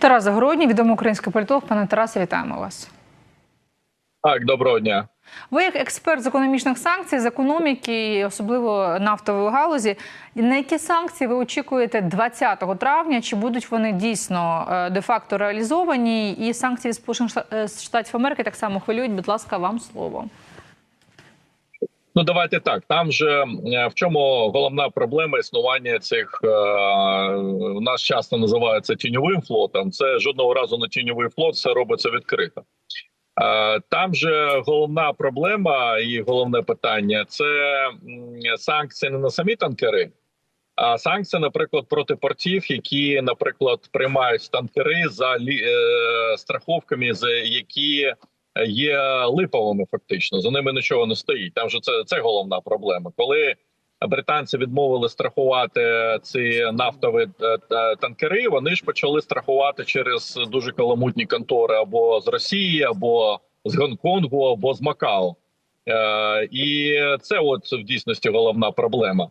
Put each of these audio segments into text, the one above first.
Тарас Загородній, відомий український політолог. Пане Тарасе, вітаємо вас. Так, доброго дня. Ви як експерт з економічних санкцій, з економіки, особливо нафтової галузі. На які санкції ви очікуєте 20 травня? Чи будуть вони дійсно е, де-факто реалізовані? І санкції Сполучених е, Штатів Америки так само хвилюють. Будь ласка, вам слово. Ну давайте так. Там же е, в чому головна проблема існування цих е, нас часто називається тіньовим флотом. Це жодного разу не тіньовий флот, все робиться відкрито. Е, Там же головна проблема і головне питання це санкції не на самі танкери, а санкції, наприклад, проти портів, які, наприклад, приймають танкери за лі- е, страховками, за які є липовими. Фактично за ними нічого не стоїть. Там же це, це головна проблема. Коли британці відмовили страхувати ці нафтові е, е, танкери, вони ж почали страхувати через дуже каламутні контори або з Росії, або з Гонконгу, або з Макао. Е, і це от в дійсності головна проблема.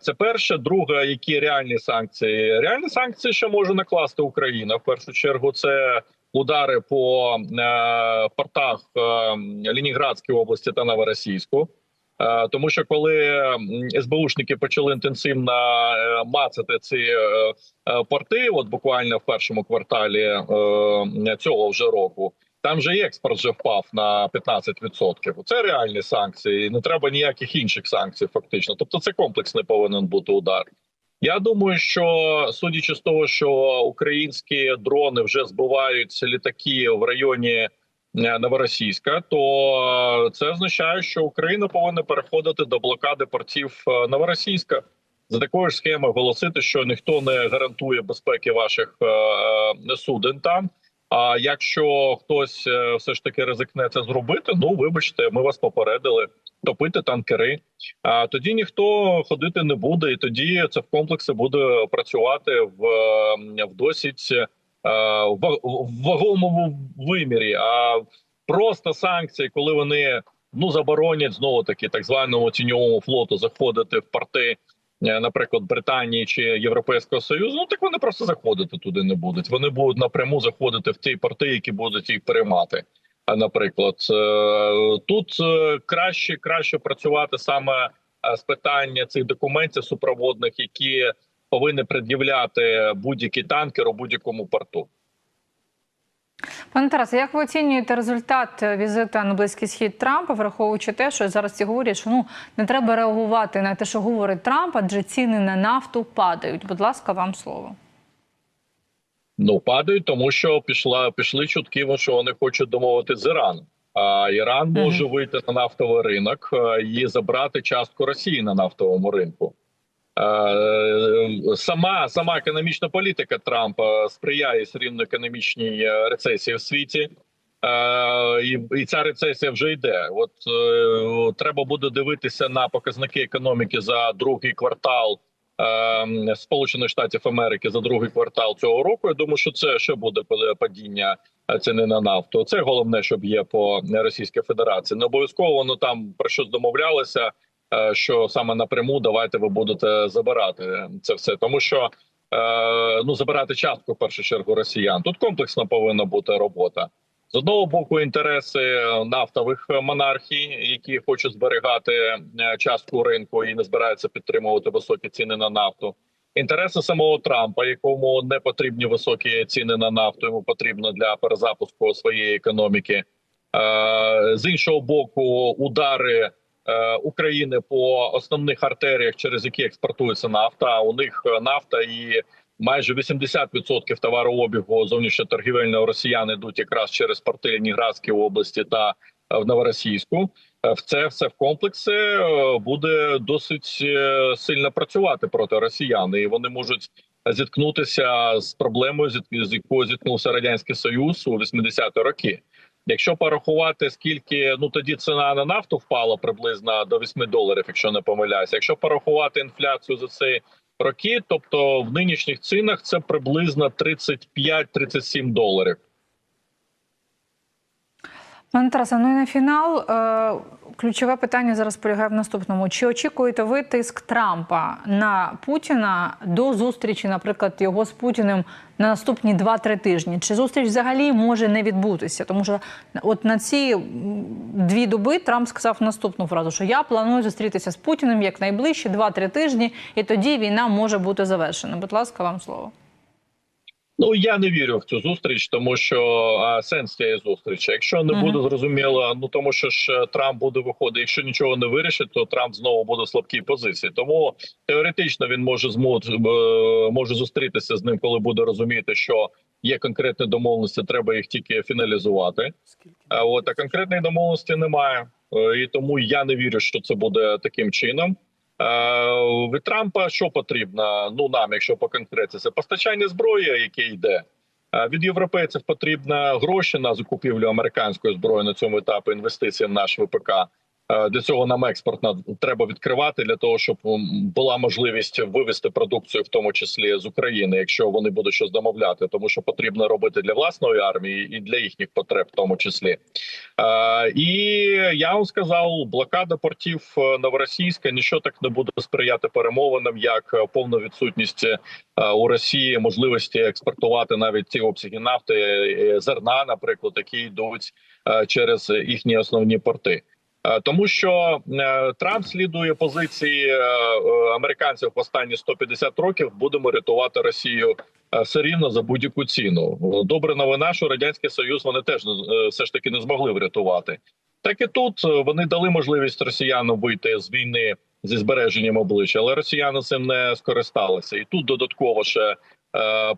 Це перше. Друге, які реальні санкції? Реальні санкції, що може накласти Україна в першу чергу, це удари по е, портах е, Лініградської області та Новоросійську. Е, Тому що коли СБУшники почали інтенсивно мацати ці порти, от буквально в першому кварталі цього вже року, там же експорт вже впав на 15%. Це реальні санкції. Не треба ніяких інших санкцій, фактично. Тобто, це комплексний повинен бути удар. Я думаю, що судячи з того, що українські дрони вже збивають літаки в районі е, Новоросійська, то це означає, що Україна повинна переходити до блокади портів е, Новоросійська за такою ж схемою оголосити, що ніхто не гарантує безпеки ваших е, е, суден там. А якщо хтось е, все ж таки ризикне це зробити, ну вибачте, ми вас попередили топити танкери. А тоді ніхто ходити не буде, і тоді це в комплексі буде працювати в, е, в досить е, в вагомому вимірі. А просто санкції, коли вони ну заборонять знову таки так званому тіньовому флоту заходити в порти. е, Наприклад, Британії чи Європейського союзу, ну так вони просто заходити туди не будуть. Вони будуть напряму заходити в ті порти, які будуть їх переймати. Наприклад, Е, тут е, краще краще працювати саме е, з питання цих документів супроводних, які повинні пред'являти будь-який танкер у будь-якому порту. Пане Тарасе, як ви оцінюєте результат візиту на близький схід Трампа, враховуючи те, що зараз всі говорять, що ну не треба реагувати на те, що говорить Трамп, адже ціни на нафту падають. Будь ласка, вам слово. Ну падають, тому що пішла пішли чутки, що вони хочуть домовитися з Іраном. А Іран може вийти на нафтовий ринок е, і забрати частку Росії на нафтовому ринку. Е, Сама сама економічна політика Трампа сприяє рівно економічній е, рецесії в світі. І, і ця рецесія вже йде. От треба буде дивитися на показники економіки за другий квартал Сполучених Штатів Америки за другий квартал цього року. Я думаю, що це ще буде падіння ціни на нафту. Це головне, щоб є по Російській Федерації. Не обов'язково воно там про щось домовлялося. е, Що саме напряму давайте ви будете забирати це все, тому що е, ну забирати частку в першу чергу росіян. Тут комплексно повинна бути робота. З одного боку, інтереси нафтових монархій, які хочуть зберігати е, частку ринку і не збираються підтримувати високі ціни на нафту. Інтереси самого Трампа, якому не потрібні високі ціни на нафту, йому потрібно для перезапуску своєї економіки. Е, З іншого боку, удари е, України по основних артеріях, через які експортується нафта. У них нафта і майже 80% товарообігу зовнішньоторгівельного росіян йдуть якраз через порти Лініградської області та е, в Новоросійську. Е, В це все в комплексі е, буде досить сильно працювати проти росіян, і вони можуть зіткнутися з проблемою, з якою зіткнувся радянський союз у 80-ті роки. Якщо порахувати, скільки ну тоді ціна на нафту впала приблизно до 8 доларів, якщо не помиляюся. Якщо порахувати інфляцію за ці роки, тобто в нинішніх цінах це приблизно 35-37 доларів. Пане Тарасе, ну і на фінал е, ключове питання зараз полягає в наступному: чи очікуєте ви тиск Трампа на Путіна до зустрічі, наприклад, його з Путіним на наступні 2-3 тижні? Чи зустріч взагалі може не відбутися? Тому що от на ці дві доби Трамп сказав наступну фразу: що я планую зустрітися з Путіним якнайближче 2-3 тижні, і тоді війна може бути завершена. Будь ласка, вам слово. Ну я не вірю в цю зустріч, тому що а, сенс цієї зустрічі. Якщо не буде зрозуміло, ну тому що ж е, Трамп буде виходити. Якщо нічого не вирішить, то Трамп знову буде в слабкій позиції. Тому теоретично він може змо е, може зустрітися з ним, коли буде розуміти, що є конкретні домовленості, треба їх тільки фіналізувати. А от а конкретної домовленості немає, Е, і тому я не вірю, що це буде таким чином. Е, Від Трампа що потрібно? Ну нам, якщо по конкреті, це постачання зброї, яке йде. Е, Від європейців потрібно гроші на закупівлю американської зброї на цьому етапі інвестицій в наш ВПК. Е, Для цього нам експортна треба відкривати для того, щоб була можливість вивести продукцію, в тому числі з України, якщо вони будуть щось домовляти, тому що потрібно робити для власної армії і для їхніх потреб, в тому числі. Е, І я вам сказав, блокада портів е, новоросійська нічого так не буде сприяти перемовинам, як повна відсутність у Росії можливості експортувати навіть ті обсяги нафти зерна, наприклад, які йдуть через їхні основні порти. Е, Тому що е, Трамп слідує позиції е, американців останні 150 років. Будемо рятувати Росію все рівно за будь-яку ціну. Добра новина, що радянський союз вони теж все ж таки не змогли врятувати. Так і тут вони дали можливість росіянам вийти з війни зі збереженням обличчя, але росіяни цим не скористалися. І тут додатково ще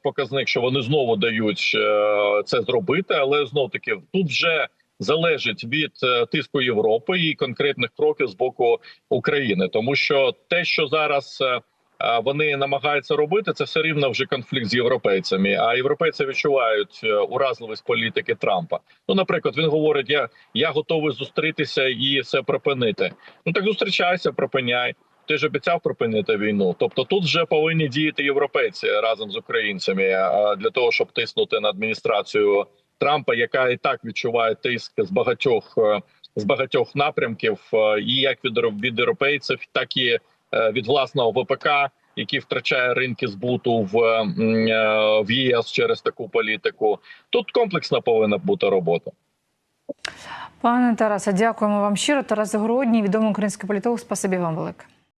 показник, що вони знову дають це зробити, але знов таки тут вже залежить від е, тиску Європи і конкретних кроків з боку України, тому що те, що зараз е, е, вони намагаються робити, це все рівно вже конфлікт з європейцями. А європейці відчувають уразливість політики Трампа. Ну, наприклад, він говорить: я, я готовий зустрітися і все припинити. Ну так зустрічайся, припиняй. Ти ж обіцяв припинити війну. Тобто тут вже повинні діяти європейці разом з українцями для того, щоб тиснути на адміністрацію Трампа, яка і так відчуває тиск з багатьох е, з багатьох напрямків, е, і як від від європейців, так і е, від власного ВПК, який втрачає ринки збуту в, в ЄС через таку політику. Тут комплексна повинна бути робота. Пане Тарасе, дякуємо вам щиро. Тарас Загородній, відомий український політолог. Спасибі вам велике.